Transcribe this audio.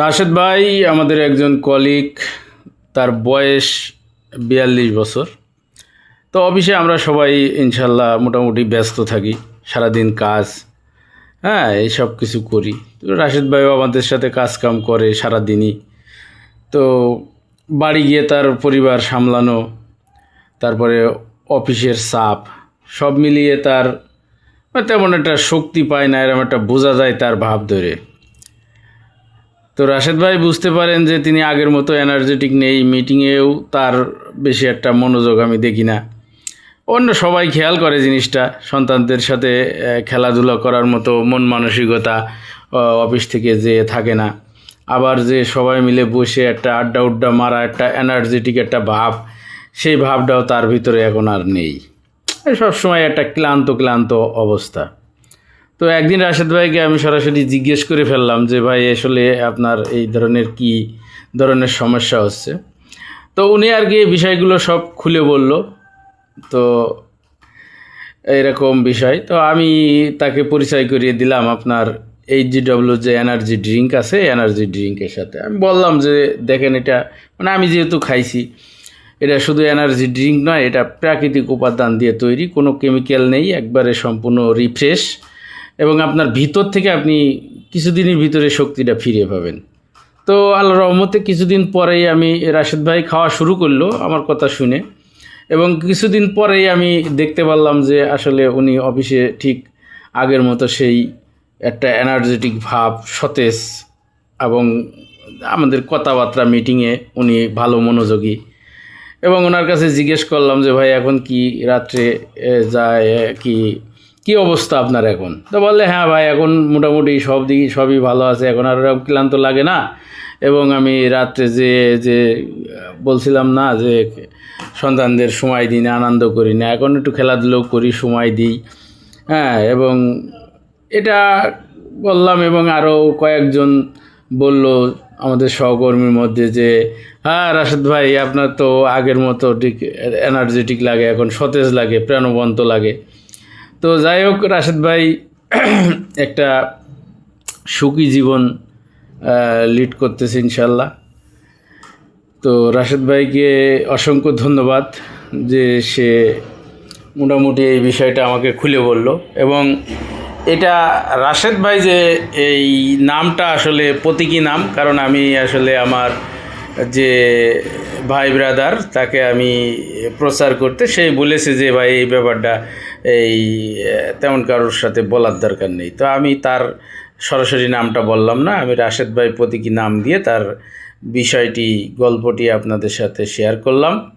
রাশেদ ভাই আমাদের একজন কলিগ তার বয়স বিয়াল্লিশ বছর। তো অফিসে আমরা সবাই ইনশাল্লাহ মোটামুটি ব্যস্ত থাকি, সারাদিন কাজ হ্যাঁ এইসব কিছু করি। তো রাশেদ ভাইও আমাদের সাথে কাজ কাম করে সারাদিনই। তো বাড়ি গিয়ে তার পরিবার সামলানো, তারপরে অফিসের চাপ, সব মিলিয়ে তার তেমন একটা শক্তি পায় না এরকম একটা বোঝা যায় তার ভাব ধরে। তো রাশেদ ভাই বুঝতে পারেন যে তিনি আগের মতো এনার্জেটিক নেই মিটিংয়েও তার বেশি একটা মনোযোগ আমি দেখি না। অন্য সবাই খেয়াল করে জিনিসটা, সন্তানদের সাথে খেলাধুলা করার মতো মন মানসিকতা অফিস থেকে যে থাকে না। আবার যে সবাই মিলে বসে একটা আড্ডা উড্ডা মারা, একটা এনার্জেটিক একটা ভাব, সেই ভাবটাও তার ভিতরে এখন আর নেই। সবসময় একটা ক্লান্ত ক্লান্ত অবস্থা। তো একদিন রাশেদ ভাইকে আমি সরাসরি জিজ্ঞেস করে ফেললাম যে, ভাই, আসলে আপনার এই ধরনের কি ধরনের সমস্যা হচ্ছে? তো উনি আর কি বিষয়গুলো সব খুলে বলল। তো এরকম বিষয়। তো আমি তাকে পরিচয় করিয়ে দিলাম, আপনার এইচ জিডব্লিউ যে এনার্জি ড্রিঙ্ক আছে, এনার্জি ড্রিঙ্কের সাথে। আমি বললাম যে, দেখেন, এটা মানে আমি যেহেতু খাইছি, এটা শুধু এনার্জি ড্রিঙ্ক নয়, এটা প্রাকৃতিক উপাদান দিয়ে তৈরি, কোনো কেমিক্যাল নেই, একবারে সম্পূর্ণ রিফ্রেশ এবং আপনার ভিতর থেকে আপনি কিছুদিনের ভিতরে শক্তিটা ফিরে পাবেন। তো আল্লাহ রহমতে কিছুদিন পরেই আমি রাশেদ ভাই খাওয়া শুরু করল আমার কথা শুনে। এবং কিছুদিন পরেই আমি দেখতে পারলাম যে আসলে উনি অফিসে ঠিক আগের মতো সেই একটা এনার্জেটিক ভাব, সতেজ এবং আমাদের কথাবার্তা মিটিংয়ে উনি ভালো মনোযোগী। এবং ওনার কাছে জিজ্ঞেস করলাম যে, ভাই, এখন কি রাত্রে যায় কি কি অবস্থা আপনার এখন? তো বললে হ্যাঁ ভাই, এখন মোটামুটি সব দিকে, সবই ভালো আছে, এখন আর ওরকম ক্লান্ত লাগে না। এবং আমি রাত্রে যে যে, বলছিলাম না যে, সন্তানদের সময় দিই না, আনন্দ করি না, এখন একটু খেলাধুলো করি, সময় দিই। হ্যাঁ এবং এটা বললাম এবং আরও কয়েকজন বলল আমাদের সহকর্মীর মধ্যে যে হ্যাঁ রাশেদ ভাই, আপনার তো আগের মতো ঠিক এনার্জেটিক লাগে, এখন সতেজ লাগে, প্রাণবন্ত লাগে। তো যাই হোক, রাশেদ ভাই, একটা সুখী জীবন লিড করতেছে ইনশাল্লাহ তো রাশেদ ভাইকে অসংখ্য ধন্যবাদ যে সে মোটামুটি এই বিষয়টা আমাকে খুলে বলল। এবং এটা রাশেদ ভাই যে এই নামটা আসলে প্রতীকী নাম, কারণ আমি আসলে আমার যে ভাই ব্রাদার, তাকে আমি প্রচার করতে সেই বলেছে যে, ভাই, এই ব্যাপারটা এই তেমন কারোর সাথে বলার দরকার নেই। তো আমি তার সরাসরি নামটা বললাম না, আমি রাশেদ ভাই প্রতীকী নাম দিয়ে তার বিষয়টি, গল্পটি আপনাদের সাথে শেয়ার করলাম।